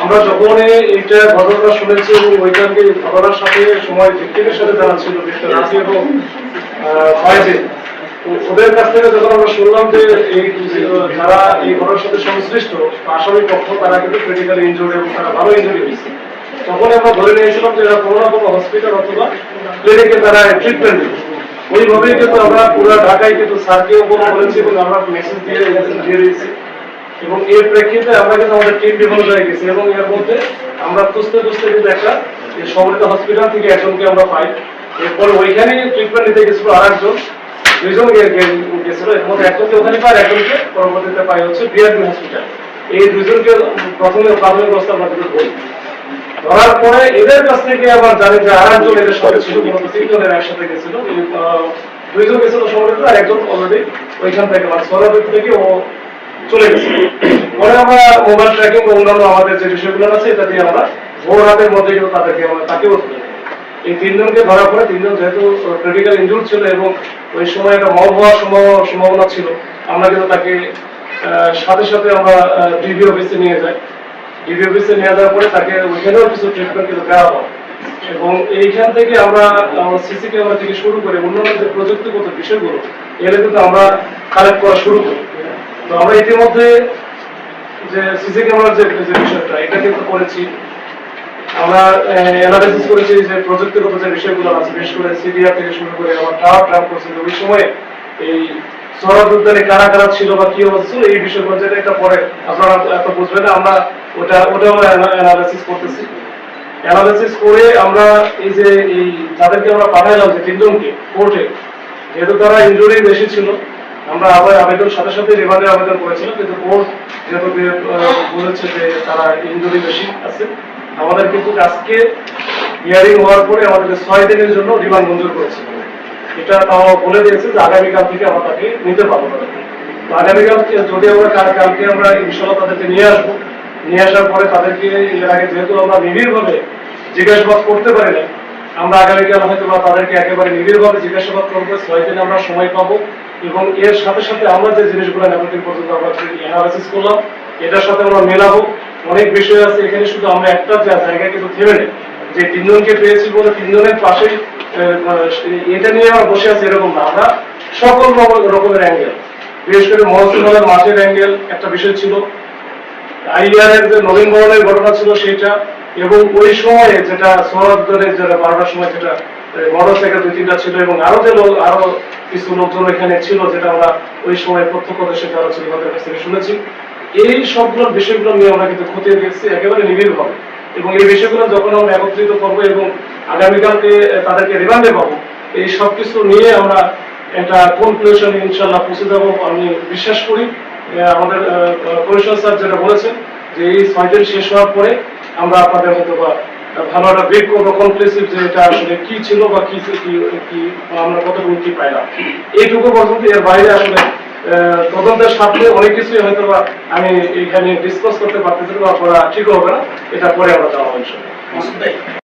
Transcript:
আমরা যখন এইটা ঘটনাটা শুনেছি এবং ওইখানকে ঘটনার সাথে সময় ভিক্টিমের সাথে যারা ছিল ওদের কাছ থেকে যখন আমরা শুনলাম যে এই যারা এই ঘটনার সাথে সংশ্লিষ্ট আসামি পক্ষ তারা কিন্তু ক্রিটিক্যাল ইনজুরি এবং তারা ভালো ইনজুরি হয়েছে তখন আমরা ধরে নিয়েছিলাম যে এরা কোনো না কোনো হসপিটাল অথবা ক্লিনিকে তারা ট্রিটমেন্ট ওইভাবেই কিন্তু আমরা পুরো ঢাকায় কিন্তু স্যারকেও বলা বলেছি এবং আমরা মেসেজ দিয়ে দিয়ে দিয়েছি। এবং এর প্রেক্ষিতে আমরা কিন্তু আমাদের টিম বিভিন্ন জায়গায় গেছি এবং এর মধ্যে আমরা খুঁজতে খুঁজতে কিন্তু একটা সমৃদ্ধ হসপিটাল থেকে একজনকে আমরা পাই। এরপরে ওইখানে ট্রিটমেন্ট নিতে গেছিল আর একজন দুইজন গেছিল। এর মধ্যে একজনকে ওখানে আর একজনকে পরবর্তীতে পাই হচ্ছে বিআরবি হসপিটাল এই দুজনকে প্রথমে প্রাথমিক অবস্থা আমরা ধরি ধরার পরে এদের কাছ থেকে আবার জানি যে আর একজন এদের সাথে ছিল তিনজনের একসাথে গেছিল দুইজন গেছিল আর একজন অলরেডি ওইখান থেকে মানে থেকে ও চলে পরে আমরা মোবাইল ট্র্যাকিং বা অন্যান্য আমাদের যে বিষয়গুলো আছে, এটা দিয়ে আমরা ভোর রাতের মধ্যে কিন্তু তাদেরকে আমরা তাকেও ধরে এই তিনজনকে ধরার পরে তিনজন যেহেতু ক্রিটিক্যাল ইনজুর ছিল এবং ওই সময় একটা মব হওয়ার সম্ভাবনা- সম্ভাবনা ছিল, আমরা কিন্তু তাকে সাথে সাথে আমরা ডিবি অফিসে নিয়ে যাই। ডিবি নিয়ে যাওয়ার পরে তাকে ওইখানেও কিছু ট্রিটমেন্ট কিন্তু দেওয়া হয় এবং এইখান থেকে আমরা সিসি ক্যামেরা থেকে শুরু করে অন্যান্য যে প্রযুক্তিগত বিষয়গুলো, এগুলো কিন্তু আমরা কালেক্ট করা শুরু করি। তো আমরা ইতিমধ্যে যে সিসি ক্যামেরার যে বিষয়টা, এটা কিন্তু করেছি। আমরা অ্যানালাইসিস করেছি যে প্রযুক্তিগত যে বিষয়গুলো আছে, বিশেষ করে সিডিআর থেকে শুরু করে আমার ট্রাফ ট্রাফ করছি ওই সময় এই উদ্যানে কারা কারা ছিল বা কি অবস্থা ছিল, এই বিষয়গুলো যেটা এটা পরে আপনারা এত বুঝবেন আমরা ওটা ওটাও অ্যানালাইসিস করতেছি। অ্যানালাইসিস করে আমরা এই যে এই যাদেরকে আমরা পাঠাইলাম যে তিনজনকে কোর্টে যেহেতু তারা ইনজুরি বেশি ছিল, আমরা আবার আবেদন সাথে সাথে রিমান্ডের আবেদন করেছিলাম, কিন্তু কোর্ট যেহেতু বলেছে যে তারা ইনজুরি বেশি আছে, আমাদের কিন্তু আজকে হিয়ারিং হওয়ার পরে আমাদের ছয় দিনের জন্য রিমান্ড মঞ্জুর করেছে। এটা তাও বলে দিয়েছে যে আগামীকাল থেকে আমরা তাকে নিতে পারব তো আগামীকাল যদি আমরা কাল- কালকে আমরা ইনশাল্লাহ তাদেরকে নিয়ে আসব, নিয়ে আসার পরে তাদেরকে এর আগে যেহেতু আমরা নিবিড়ভাবে জিজ্ঞাসাবাদ করতে পারি না আমরা আগামীকাল হয়তো বা তাদেরকে একেবারে নিবিড়ভাবে জিজ্ঞাসাবাদ করব, ছয় দিন আমরা সময় পাবো এবং এর সাথে সাথে আমরা যে জিনিসগুলো এতদিন পর্যন্ত আমরা অ্যানালাইসিস করলাম, এটার সাথে আমরা মেলাবো। অনেক বিষয় আছে, এখানে শুধু আমরা একটা জায়গায় কিন্তু থেমে নেই। যে তিনজনকে পেয়েছি বলে তিনজনের পাশেই এটা নিয়ে আমরা বসে আছি এরকম না। আমরা সকল রকমের অ্যাঙ্গেল বিশেষ করে মহসিনের মাঠের অ্যাঙ্গেল একটা বিষয় ছিল। আইয়ারের যে নবীন বরণের ঘটনা ছিল সেটা, এবং ওই সময়ে যেটা সৌরভের যেটা বারোটার সময় যেটা মোটরসাইকেল দুই, তিনটা ছিল, এবং আরও যে লোক, আরও কিছু লোকজন এখানে ছিল যেটা আমরা ওই সময় প্রত্যক্ষদর্শী যারা ছিল, তাদের কাছ থেকে শুনেছি। এই সবগুলো বিষয়গুলো নিয়ে আমরা কিন্তু খতিয়ে দেখছি, একেবারে নিবিড় হবে এবং এই বিষয়গুলো যখন আমরা একত্রিত করব এবং আগামীকালকে তাদেরকে রিমান্ডে পাবো, এই সব কিছু নিয়ে আমরা একটা কনক্লুশন ইনশাল্লাহ পৌঁছে যাব আমি বিশ্বাস করি আমাদের কমিশন স্যার যেটা বলেছেন, যে এই ছয় শেষ হওয়ার পরে আমরা আপনাদের হয়তো বা ভালো একটা ব্রেক করব কনক্লুসিভ যে এটা আসলে কি ছিল বা কি কি আমরা কতটুকু কি পাইলাম। এইটুকু পর্যন্ত এর বাইরে আসলে তদন্তের সাথে অনেক কিছুই হয়তো বা আমি এখানে ডিসকাস করতে পারতেছি বা করা ঠিক হবে না। এটা পরে আমরা যাওয়া ইনশাল্লাহ